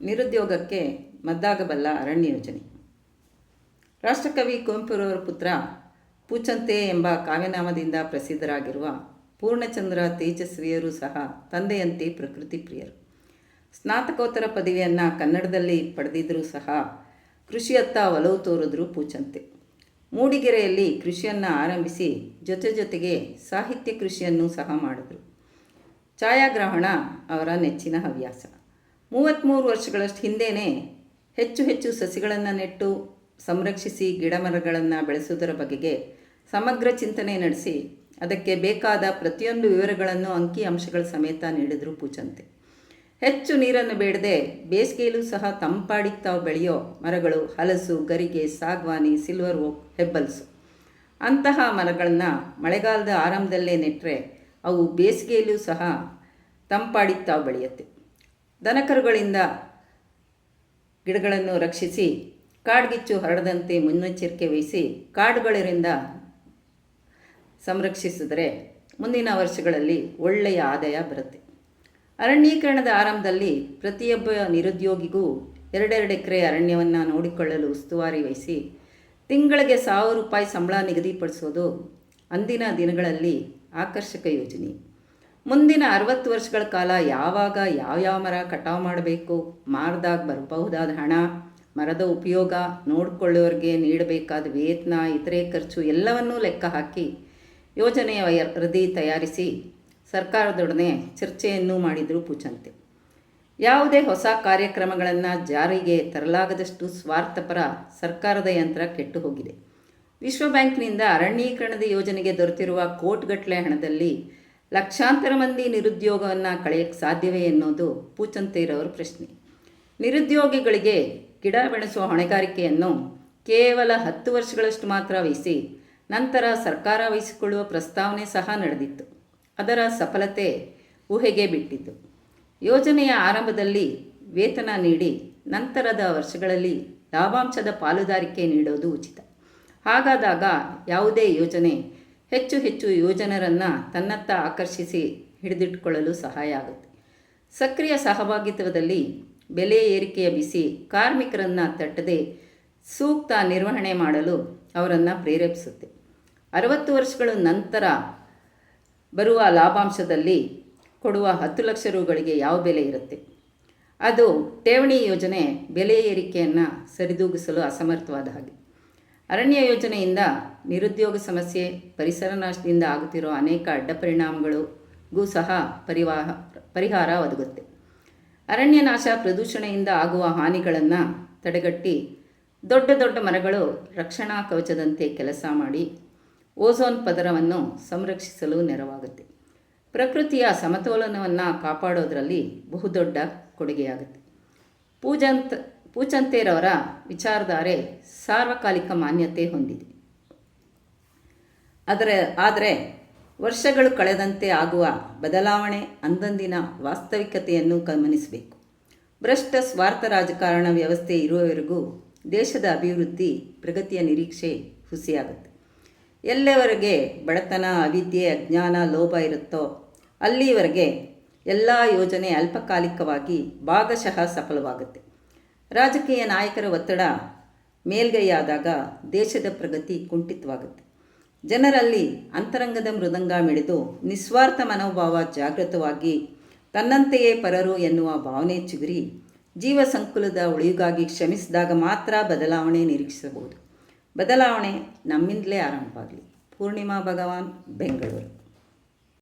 ನಿರುದ್ಯೋಗಕ್ಕೆ ಮದ್ದಾಗಬಲ್ಲ ಅರಣ್ಯ ಯೋಜನೆ ರಾಷ್ಟ್ರಕವಿ ಕುವೆಂಪುರವರ ಪುತ್ರ ಪೂಚಂತೆ ಎಂಬ ಕಾವ್ಯನಾಮದಿಂದ ಪ್ರಸಿದ್ಧರಾಗಿರುವ ಪೂರ್ಣಚಂದ್ರ ತೇಜಸ್ವಿಯರು ಸಹ ತಂದೆಯಂತೆ ಪ್ರಕೃತಿ ಪ್ರಿಯರು. ಸ್ನಾತಕೋತ್ತರ ಪದವಿಯನ್ನು ಕನ್ನಡದಲ್ಲಿ ಪಡೆದಿದ್ದರೂ ಸಹ ಕೃಷಿಯತ್ತ ಒಲವು ತೋರಿದ್ರು ಪೂಚಂತೆ. ಮೂಡಿಗೆರೆಯಲ್ಲಿ ಕೃಷಿಯನ್ನು ಆರಂಭಿಸಿ ಜೊತೆ ಜೊತೆಗೆ ಸಾಹಿತ್ಯ ಕೃಷಿಯನ್ನು ಸಹ ಮಾಡಿದರು. ಛಾಯಾಗ್ರಹಣ ಅವರ ನೆಚ್ಚಿನ ಹವ್ಯಾಸ. ಮೂವತ್ತ್ಮೂರು ವರ್ಷಗಳಷ್ಟು ಹಿಂದೆಯೇ ಹೆಚ್ಚು ಹೆಚ್ಚು ಸಸಿಗಳನ್ನು ನೆಟ್ಟು ಸಂರಕ್ಷಿಸಿ ಗಿಡಮರಗಳನ್ನು ಬೆಳೆಸುವುದರ ಬಗೆಗೆ ಸಮಗ್ರ ಚಿಂತನೆ ನಡೆಸಿ ಅದಕ್ಕೆ ಬೇಕಾದ ಪ್ರತಿಯೊಂದು ವಿವರಗಳನ್ನು ಅಂಕಿ ಅಂಶಗಳ ಸಮೇತ ನೀಡಿದರು ಪೂಜಂತೆ. ಹೆಚ್ಚು ನೀರನ್ನು ಬೇಡದೆ ಬೇಸಿಗೆಯಲ್ಲೂ ಸಹ ತಂಪಾಡಿ ತಾವು ಬೆಳೆಯೋ ಮರಗಳು, ಹಲಸು, ಗರಿಗೆ, ಸಾಗ್ವಾನಿ, ಸಿಲ್ವರ್ ಓಕ್, ಹೆಬ್ಬಲ್ಸು. ಅಂತಹ ಮರಗಳನ್ನು ಮಳೆಗಾಲದ ಆರಂಭದಲ್ಲೇ ನೆಟ್ಟರೆ ಅವು ಬೇಸಿಗೆಯಲ್ಲೂ ಸಹ ತಂಪಾಡಿ ತಾವು ಬೆಳೆಯುತ್ತೆ. ದನಕರುಗಳಿಂದ ಗಿಡಗಳನ್ನು ರಕ್ಷಿಸಿ, ಕಾಡ್ಗಿಚ್ಚು ಹರಡದಂತೆ ಮುನ್ನೆಚ್ಚರಿಕೆ ವಹಿಸಿ ಕಾಡುಗಳಿಂದ ಸಂರಕ್ಷಿಸಿದರೆ ಮುಂದಿನ ವರ್ಷಗಳಲ್ಲಿ ಒಳ್ಳೆಯ ಆದಾಯ ಬರುತ್ತೆ. ಅರಣ್ಯೀಕರಣದ ಆರಂಭದಲ್ಲಿ ಪ್ರತಿಯೊಬ್ಬ ನಿರುದ್ಯೋಗಿಗೂ ಎರಡೆರಡು ಎಕರೆ ಅರಣ್ಯವನ್ನು ನೋಡಿಕೊಳ್ಳಲು ಉಸ್ತುವಾರಿ ವಹಿಸಿ, ತಿಂಗಳಿಗೆ ಸಾವಿರ ರೂಪಾಯಿ ಸಂಬಳ ನಿಗದಿಪಡಿಸೋದು ಅಂದಿನ ದಿನಗಳಲ್ಲಿ ಆಕರ್ಷಕ ಯೋಜನೆ. ಮುಂದಿನ ಅರವತ್ತು ವರ್ಷಗಳ ಕಾಲ ಯಾವಾಗ ಯಾವ್ಯಾವ ಮರ ಕಟಾವು ಮಾಡಬೇಕು, ಮಾರ್ದಾಗ ಬರಬಹುದಾದ ಹಣ, ಮರದ ಉಪಯೋಗ ನೋಡಿಕೊಳ್ಳೋರಿಗೆ ನೀಡಬೇಕಾದ ವೇತನ, ಇತರೆ ಖರ್ಚು ಎಲ್ಲವನ್ನೂ ಲೆಕ್ಕ ಹಾಕಿ ಯೋಜನೆಯ ವರದಿ ತಯಾರಿಸಿ ಸರ್ಕಾರದೊಡನೆ ಚರ್ಚೆಯನ್ನು ಮಾಡಿದರು ಪೂಚಂತೆ. ಯಾವುದೇ ಹೊಸ ಕಾರ್ಯಕ್ರಮಗಳನ್ನು ಜಾರಿಗೆ ತರಲಾಗದಷ್ಟು ಸ್ವಾರ್ಥಪರ ಸರ್ಕಾರದ ಯಂತ್ರ ಕೆಟ್ಟು ಹೋಗಿದೆ ವಿಶ್ವ ಬ್ಯಾಂಕ್ನಿಂದ ಅರಣ್ಯೀಕರಣದ ಯೋಜನೆಗೆ ದೊರೆತಿರುವ ಕೋಟ್ಗಟ್ಟಲೆ ಹಣದಲ್ಲಿ ಲಕ್ಷಾಂತರ ಮಂದಿ ನಿರುದ್ಯೋಗವನ್ನು ಕಳೆಯಕ್ಕೆ ಸಾಧ್ಯವೇ ಎನ್ನುವುದು ಪೂಚಂತೇರವರ ಪ್ರಶ್ನೆ. ನಿರುದ್ಯೋಗಿಗಳಿಗೆ ಗಿಡ ಬೆಳೆಸುವ ಹೊಣೆಗಾರಿಕೆಯನ್ನು ಕೇವಲ ಹತ್ತು ವರ್ಷಗಳಷ್ಟು ಮಾತ್ರ ವಹಿಸಿ ನಂತರ ಸರ್ಕಾರ ವಹಿಸಿಕೊಳ್ಳುವ ಪ್ರಸ್ತಾವನೆ ಸಹ ನಡೆದಿತ್ತು. ಅದರ ಸಫಲತೆ ಊಹೆಗೆ ಬಿಟ್ಟಿತ್ತು ಯೋಜನೆಯ ಆರಂಭದಲ್ಲಿ ವೇತನ ನೀಡಿ ನಂತರದ ವರ್ಷಗಳಲ್ಲಿ ಲಾಭಾಂಶದ ಪಾಲುದಾರಿಕೆ ನೀಡೋದು ಉಚಿತ. ಹಾಗಾದಾಗ ಯಾವುದೇ ಯೋಜನೆ ಹೆಚ್ಚು ಹೆಚ್ಚು ಯುವಜನರನ್ನು ತನ್ನತ್ತ ಆಕರ್ಷಿಸಿ ಹಿಡಿದಿಟ್ಟುಕೊಳ್ಳಲು ಸಹಾಯ ಆಗುತ್ತೆ. ಸಕ್ರಿಯ ಸಹಭಾಗಿತ್ವದಲ್ಲಿ ಬೆಲೆ ಏರಿಕೆಯ ಬಿಸಿ ಕಾರ್ಮಿಕರನ್ನು ತಟ್ಟದೆ ಸೂಕ್ತ ನಿರ್ವಹಣೆ ಮಾಡಲು ಅವರನ್ನು ಪ್ರೇರೇಪಿಸುತ್ತೆ. ಅರವತ್ತು ವರ್ಷಗಳ ನಂತರ ಬರುವ ಲಾಭಾಂಶದಲ್ಲಿ ಕೊಡುವ ಹತ್ತು ಲಕ್ಷ ರೂಗಳಿಗೆ ಯಾವ ಬೆಲೆ ಇರುತ್ತೆ? ಅದು ಠೇವಣಿ ಯೋಜನೆ ಬೆಲೆ ಏರಿಕೆಯನ್ನು ಸರಿದೂಗಿಸಲು ಅಸಮರ್ಥವಾದ ಹಾಗೆ. ಅರಣ್ಯ ಯೋಜನೆಯಿಂದ ನಿರುದ್ಯೋಗ ಸಮಸ್ಯೆ, ಪರಿಸರ ನಾಶದಿಂದ ಆಗುತ್ತಿರೋ ಅನೇಕ ಅಡ್ಡ ಪರಿಣಾಮಗಳಿಗೂ ಸಹ ಪರಿವಾಹ, ಪರಿಹಾರ ಒದಗುತ್ತೆ. ಅರಣ್ಯ ನಾಶ ಪ್ರದೂಷಣೆಯಿಂದ ಆಗುವ ಹಾನಿಗಳನ್ನು ತಡೆಗಟ್ಟಿ ದೊಡ್ಡ ದೊಡ್ಡ ಮರಗಳು ರಕ್ಷಣಾ ಕವಚದಂತೆ ಕೆಲಸ ಮಾಡಿ ಓಝೋನ್ ಪದರವನ್ನು ಸಂರಕ್ಷಿಸಲು ನೆರವಾಗುತ್ತೆ. ಪ್ರಕೃತಿಯ ಸಮತೋಲನವನ್ನು ಕಾಪಾಡೋದರಲ್ಲಿ ಬಹುದೊಡ್ಡ ಕೊಡುಗೆಯಾಗುತ್ತೆ. ಪೂಜಂತ್ ಪೂಚಂತೇರವರ ವಿಚಾರಧಾರೆ ಸಾರ್ವಕಾಲಿಕ ಮಾನ್ಯತೆ ಹೊಂದಿದೆ. ಅದರ, ಆದರೆ ವರ್ಷಗಳು ಕಳೆದಂತೆ ಆಗುವ ಬದಲಾವಣೆ ಅಂದಂದಿನ ವಾಸ್ತವಿಕತೆಯನ್ನು ಗಮನಿಸಬೇಕು. ಭ್ರಷ್ಟ ಸ್ವಾರ್ಥ ರಾಜಕಾರಣ ವ್ಯವಸ್ಥೆ ಇರುವವರೆಗೂ ದೇಶದ ಅಭಿವೃದ್ಧಿ ಪ್ರಗತಿಯ ನಿರೀಕ್ಷೆ ಹುಸಿಯಾಗುತ್ತೆ. ಎಲ್ಲವರೆಗೆ ಬಡತನ, ಅವಿದ್ಯೆ, ಅಜ್ಞಾನ, ಲೋಭ ಇರುತ್ತೋ, ಅಲ್ಲಿವರೆಗೆ ಎಲ್ಲ ಯೋಜನೆ ಅಲ್ಪಕಾಲಿಕವಾಗಿ ಭಾಗಶಃ ಸಫಲವಾಗುತ್ತೆ. ರಾಜಕೀಯ ನಾಯಕರ ಒತ್ತಡ ಮೇಲ್ಗೈಯಾದಾಗ ದೇಶದ ಪ್ರಗತಿ ಕುಂಠಿತವಾಗುತ್ತೆ. ಜನರಲ್ಲಿ ಅಂತರಂಗದ ಮೃದಂಗ ಮಿಡಿದು ನಿಸ್ವಾರ್ಥ ಮನೋಭಾವ ಜಾಗೃತವಾಗಿ ತನ್ನಂತೆಯೇ ಪರರು ಎನ್ನುವ ಭಾವನೆ ಚಿಗುರಿ ಜೀವ ಸಂಕುಲದ ಉಳಿಗಾಗಿ ಕ್ಷಮಿಸಿದಾಗ ಮಾತ್ರ ಬದಲಾವಣೆ ನಿರೀಕ್ಷಿಸಬಹುದು. ಬದಲಾವಣೆ ನಮ್ಮಿಂದಲೇ ಆರಂಭವಾಗಲಿ. ಪೂರ್ಣಿಮಾ ಭಗವಾನ್, ಬೆಂಗಳೂರು.